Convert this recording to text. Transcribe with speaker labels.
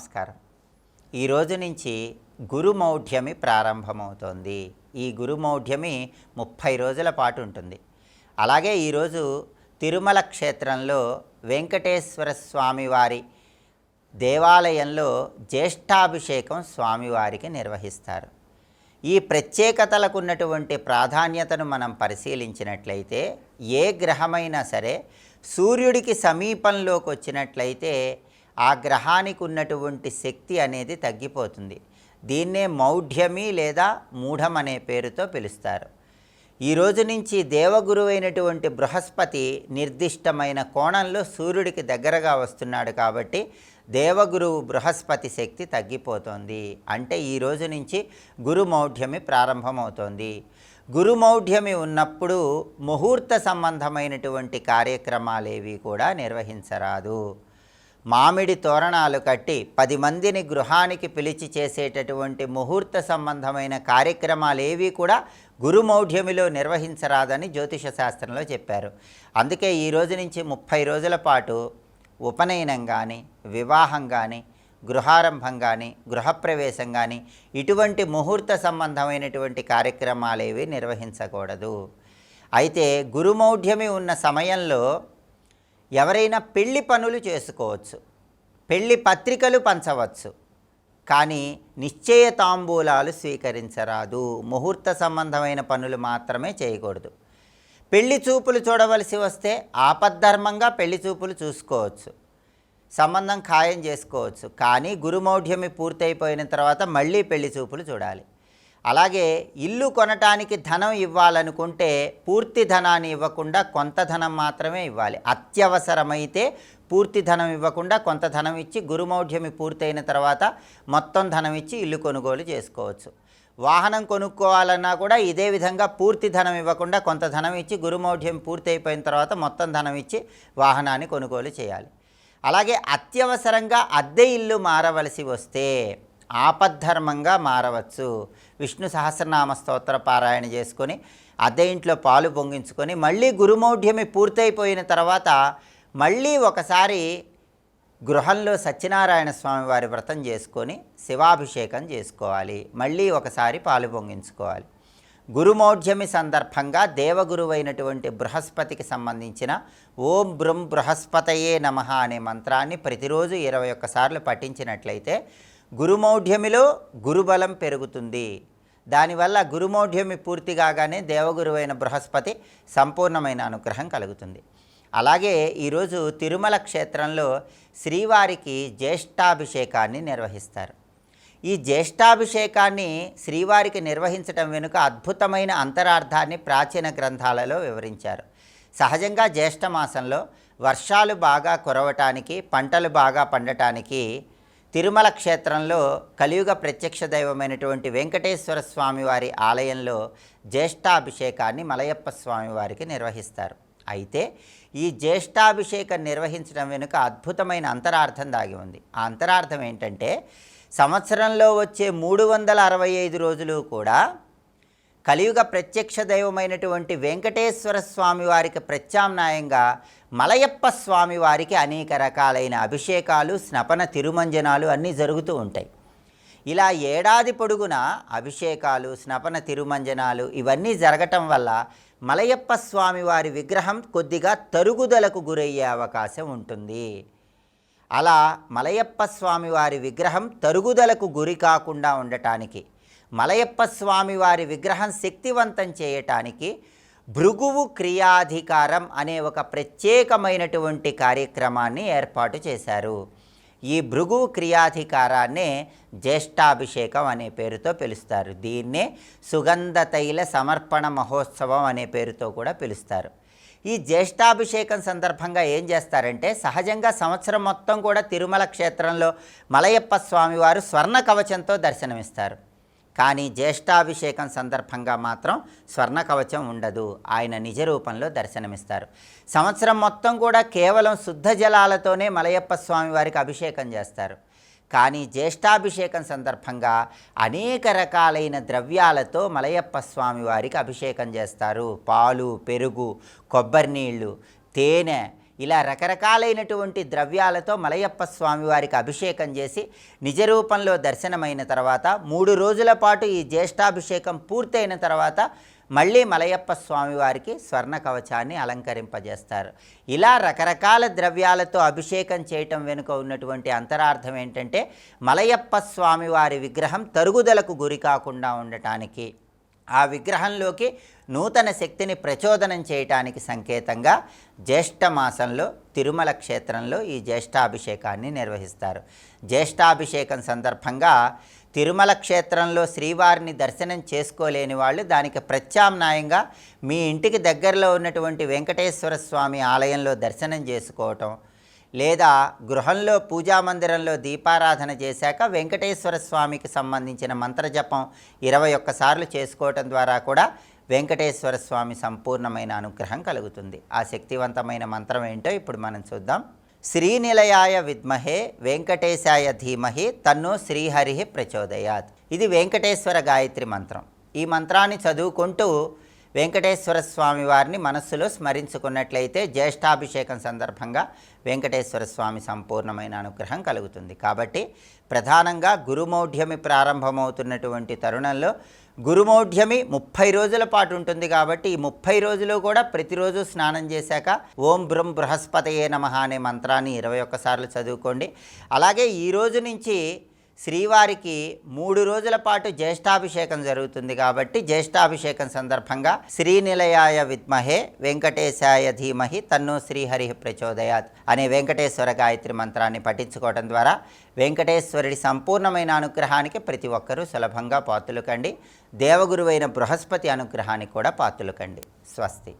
Speaker 1: నమస్కారం. ఈ రోజు నుంచి గురుమౌఢ్యమి ప్రారంభమవుతోంది. ఈ గురుమౌఢ్యమి ముప్పై రోజుల పాటు ఉంటుంది. అలాగే ఈరోజు తిరుమల క్షేత్రంలో వెంకటేశ్వర స్వామివారి దేవాలయంలో జ్యేష్ఠాభిషేకం స్వామివారికి నిర్వహిస్తారు. ఈ ప్రత్యేకతలకు ఉన్నటువంటి ప్రాధాన్యతను మనం పరిశీలించినట్లయితే ఏ గ్రహమైనా సరే సూర్యుడికి సమీపంలోకి వచ్చినట్లయితే ఆ గ్రహానికి ఉన్నటువంటి శక్తి అనేది తగ్గిపోతుంది. దీన్నే మౌఢ్యమి లేదా మూఢం అనే పేరుతో పిలుస్తారు. ఈ రోజు నుంచి దేవగురువైనటువంటి బృహస్పతి నిర్దిష్టమైన కోణంలో సూర్యుడికి దగ్గరగా వస్తున్నాడు కాబట్టి దేవగురువు బృహస్పతి శక్తి తగ్గిపోతోంది. అంటే ఈ రోజు నుంచి గురుమౌఢ్యమి ప్రారంభమవుతోంది. గురుమౌఢ్యమి ఉన్నప్పుడు ముహూర్త సంబంధమైనటువంటి కార్యక్రమాలేవి కూడా నిర్వహించరాదు. మామిడి తోరణాలు కట్టి పది మందిని గృహానికి పిలిచి చేసేటటువంటి ముహూర్త సంబంధమైన కార్యక్రమాలు ఏవి కూడా గురుమౌఢ్యమిలో నిర్వహించరాదని జ్యోతిష శాస్త్రంలో చెప్పారు. అందుకే ఈ రోజు నుంచి ముప్పై రోజుల పాటు ఉపనయనం కానీ వివాహం కానీ గృహారంభం కానీ గృహప్రవేశం కానీ ఇటువంటి ముహూర్త సంబంధమైనటువంటి కార్యక్రమాలేవి నిర్వహించకూడదు. అయితే గురుమౌఢ్యమి ఉన్న సమయంలో ఎవరైనా పెళ్ళి పనులు చేసుకోవచ్చు పెళ్ళి పత్రికలు పంచవచ్చు కానీ నిశ్చయ తాంబూలాలు స్వీకరించరాదు. ముహూర్త సంబంధమైన పనులు మాత్రమే చేయకూడదు. పెళ్ళి చూపులు చూడవలసి వస్తే ఆపద్ధర్మంగా పెళ్ళి చూపులు చూసుకోవచ్చు. సంబంధం ఖాయం చేసుకోవచ్చు. కానీ గురుమౌఢ్యమి పూర్తయిపోయిన తర్వాత మళ్ళీ పెళ్ళి చూపులు చూడాలి. అలాగే ఇల్లు కొనటానికి ధనం ఇవ్వాలనుకుంటే పూర్తి ధనాన్ని ఇవ్వకుండా కొంత ధనం మాత్రమే ఇవ్వాలి. అత్యవసరమైతే పూర్తి ధనం ఇవ్వకుండా కొంత ధనం ఇచ్చి గురుమౌఢ్యమి పూర్తయిన తర్వాత మొత్తం ధనం ఇచ్చి ఇల్లు కొనుగోలు చేసుకోవచ్చు. వాహనం కొనుక్కోవాలన్నా కూడా ఇదే విధంగా పూర్తి ధనం ఇవ్వకుండా కొంత ధనం ఇచ్చి గురుమౌఢ్యం పూర్తయిపోయిన తర్వాత మొత్తం ధనం ఇచ్చి వాహనాన్ని కొనుగోలు చేయాలి. అలాగే అత్యవసరంగా అద్దె ఇల్లు మారవలసి వస్తే ఆపద్ధర్మంగా మారవచ్చు. విష్ణు సహస్రనామ స్తోత్ర పారాయణ చేసుకొని అద్దె ఇంట్లో పాలు పొంగించుకొని మళ్ళీ గురుమౌఢ్యమి పూర్తయిపోయిన తర్వాత మళ్ళీ ఒకసారి గృహంలో సత్యనారాయణ స్వామి వారి వ్రతం చేసుకొని శివాభిషేకం చేసుకోవాలి. మళ్ళీ ఒకసారి పాలు పొంగించుకోవాలి. గురుమౌఢ్యమి సందర్భంగా దేవగురువైనటువంటి బృహస్పతికి సంబంధించిన ఓం బృం బృహస్పతయే నమ అనే మంత్రాన్ని ప్రతిరోజు ఇరవై ఒక్కసార్లు పఠించినట్లయితే గురుమౌఢ్యమిలో గురుబలం పెరుగుతుంది. దానివల్ల గురుమౌఢ్యమి పూర్తి కాగానే దేవగురువైన బృహస్పతి సంపూర్ణమైన అనుగ్రహం కలుగుతుంది. అలాగే ఈరోజు తిరుమల క్షేత్రంలో శ్రీవారికి జ్యేష్ఠాభిషేకాన్ని నిర్వహిస్తారు. ఈ జ్యేష్ఠాభిషేకాన్ని శ్రీవారికి నిర్వహించటం వెనుక అద్భుతమైన అంతరార్థాన్ని ప్రాచీన గ్రంథాలలో వివరించారు. సహజంగా జ్యేష్ఠ మాసంలో వర్షాలు బాగా కురవటానికి పంటలు బాగా పండటానికి తిరుమల క్షేత్రంలో కలియుగ ప్రత్యక్ష దైవమైనటువంటి వెంకటేశ్వర స్వామి వారి ఆలయంలో జ్యేష్ఠాభిషేకాన్ని మలయప్ప స్వామి వారికి నిర్వహిస్తారు. అయితే ఈ జ్యేష్ఠాభిషేకం నిర్వహించడం వెనుక అద్భుతమైన అంతరార్థం దాగి ఉంది. ఆ అంతరార్థం ఏంటంటే సంవత్సరంలో వచ్చే మూడు వందల అరవై ఐదు రోజులు కూడా కలియుగ ప్రత్యక్ష దైవమైనటువంటి వెంకటేశ్వర స్వామి వారికి ప్రత్యామ్నాయంగా మలయప్ప స్వామి వారికి అనేక రకాలైన అభిషేకాలు స్నపన తిరుమంజనాలు అన్నీ జరుగుతూ ఉంటాయి. ఇలా ఏడాది పొడుగునా అభిషేకాలు స్నపన తిరుమంజనాలు ఇవన్నీ జరగటం వల్ల మలయప్ప స్వామి వారి విగ్రహం కొద్దిగా తరుగుదలకు గురయ్యే అవకాశం ఉంటుంది. అలా మలయప్ప స్వామి వారి విగ్రహం తరుగుదలకు గురి కాకుండా ఉండటానికి మలయప్ప స్వామి వారి విగ్రహం శక్తివంతం చేయటానికి భృగువు క్రియాధికారం అనే ఒక ప్రత్యేకమైనటువంటి కార్యక్రమాన్ని ఏర్పాటు చేశారు. ఈ భృగువు క్రియాధికారాన్నే జ్యేష్ఠాభిషేకం అనే పేరుతో పిలుస్తారు. దీన్నే సుగంధ తైల సమర్పణ మహోత్సవం అనే పేరుతో కూడా పిలుస్తారు. ఈ జ్యేష్ఠాభిషేకం సందర్భంగా ఏం చేస్తారంటే సహజంగా సంవత్సరం మొత్తం కూడా తిరుమల క్షేత్రంలో మలయప్ప స్వామివారు స్వర్ణ కవచంతో దర్శనమిస్తారు. కానీ జ్యేష్ఠాభిషేకం సందర్భంగా మాత్రం స్వర్ణ కవచం ఉండదు. ఆయన నిజ రూపంలో దర్శనమిస్తారు. సంవత్సరం మొత్తం కూడా కేవలం శుద్ధ జలాలతోనే మలయప్ప స్వామి వారికి అభిషేకం చేస్తారు. కానీ జ్యేష్ఠాభిషేకం సందర్భంగా అనేక రకాలైన ద్రవ్యాలతో మలయప్ప స్వామి వారికి అభిషేకం చేస్తారు. పాలు పెరుగు కొబ్బరి నీళ్ళు తేనె ఇలా రకరకాలైనటువంటి ద్రవ్యాలతో మలయప్ప స్వామివారికి అభిషేకం చేసి నిజ రూపంలో దర్శనమైన తర్వాత మూడు రోజుల పాటు ఈ జ్యేష్ఠాభిషేకం పూర్తయిన తర్వాత మళ్ళీ మలయప్ప స్వామివారికి స్వర్ణ కవచాన్ని అలంకరింపజేస్తారు. ఇలా రకరకాల ద్రవ్యాలతో అభిషేకం చేయటం వెనుక ఉన్నటువంటి అంతరార్థం ఏంటంటే మలయప్ప స్వామివారి విగ్రహం తరుగుదలకు గురి కాకుండా ఉండటానికి ఆ విగ్రహంలోకి నూతన శక్తిని ప్రచోదనం చేయటానికి సంకేతంగా జ్యేష్ఠ మాసంలో తిరుమల క్షేత్రంలో ఈ జ్యేష్ఠాభిషేకాన్ని నిర్వహిస్తారు. జ్యేష్ఠాభిషేకం సందర్భంగా తిరుమల క్షేత్రంలో శ్రీవారిని దర్శనం చేసుకోలేని వాళ్ళు దానికి ప్రత్యామ్నాయంగా మీ ఇంటికి దగ్గరలో ఉన్నటువంటి వెంకటేశ్వర స్వామి ఆలయంలో దర్శనం చేసుకోవటం లేదా గృహంలో పూజా మందిరంలో దీపారాధన చేశాక వెంకటేశ్వర స్వామికి సంబంధించిన మంత్రజపం ఇరవై ఒక్కసార్లు చేసుకోవటం ద్వారా కూడా వెంకటేశ్వర స్వామి సంపూర్ణమైన అనుగ్రహం కలుగుతుంది. ఆ శక్తివంతమైన మంత్రం ఏంటో ఇప్పుడు మనం చూద్దాం. శ్రీనిలయాయ విద్మహే వెంకటేశాయ ధీమహి తన్ను శ్రీహరి ప్రచోదయాత్. ఇది వెంకటేశ్వర గాయత్రి మంత్రం. ఈ మంత్రాన్ని చదువుకుంటూ వెంకటేశ్వర స్వామి వారిని మనస్సులో స్మరించుకున్నట్లయితే జ్యేష్ఠాభిషేకం సందర్భంగా వెంకటేశ్వర స్వామి సంపూర్ణమైన అనుగ్రహం కలుగుతుంది. కాబట్టి ప్రధానంగా గురుమౌఢ్యమి ప్రారంభమవుతున్నటువంటి తరుణంలో గురుమౌఢ్యమి ముప్పై రోజుల పాటు ఉంటుంది కాబట్టి ఈ ముప్పై రోజులు కూడా ప్రతిరోజు స్నానం చేశాక ఓం బ్రం బృహస్పతయే నమ అనే మంత్రాన్ని ఇరవై ఒక్కసార్లు చదువుకోండి. అలాగే ఈ రోజు నుంచి శ్రీవారికి మూడు రోజుల పాటు జ్యేష్ఠాభిషేకం జరుగుతుంది కాబట్టి జ్యేష్ఠాభిషేకం సందర్భంగా శ్రీనిలయాయ విద్మహే వెంకటేశాయ ధీమహి తన్నో శ్రీహరి ప్రచోదయాత్ అనే వెంకటేశ్వర గాయత్రి మంత్రాన్ని పఠించుకోవడం ద్వారా వెంకటేశ్వరుడి సంపూర్ణమైన అనుగ్రహానికి ప్రతి ఒక్కరూ సులభంగా పాత్రలు కండి. దేవగురువైన బృహస్పతి అనుగ్రహానికి కూడా పాతులుకండి స్వస్తి.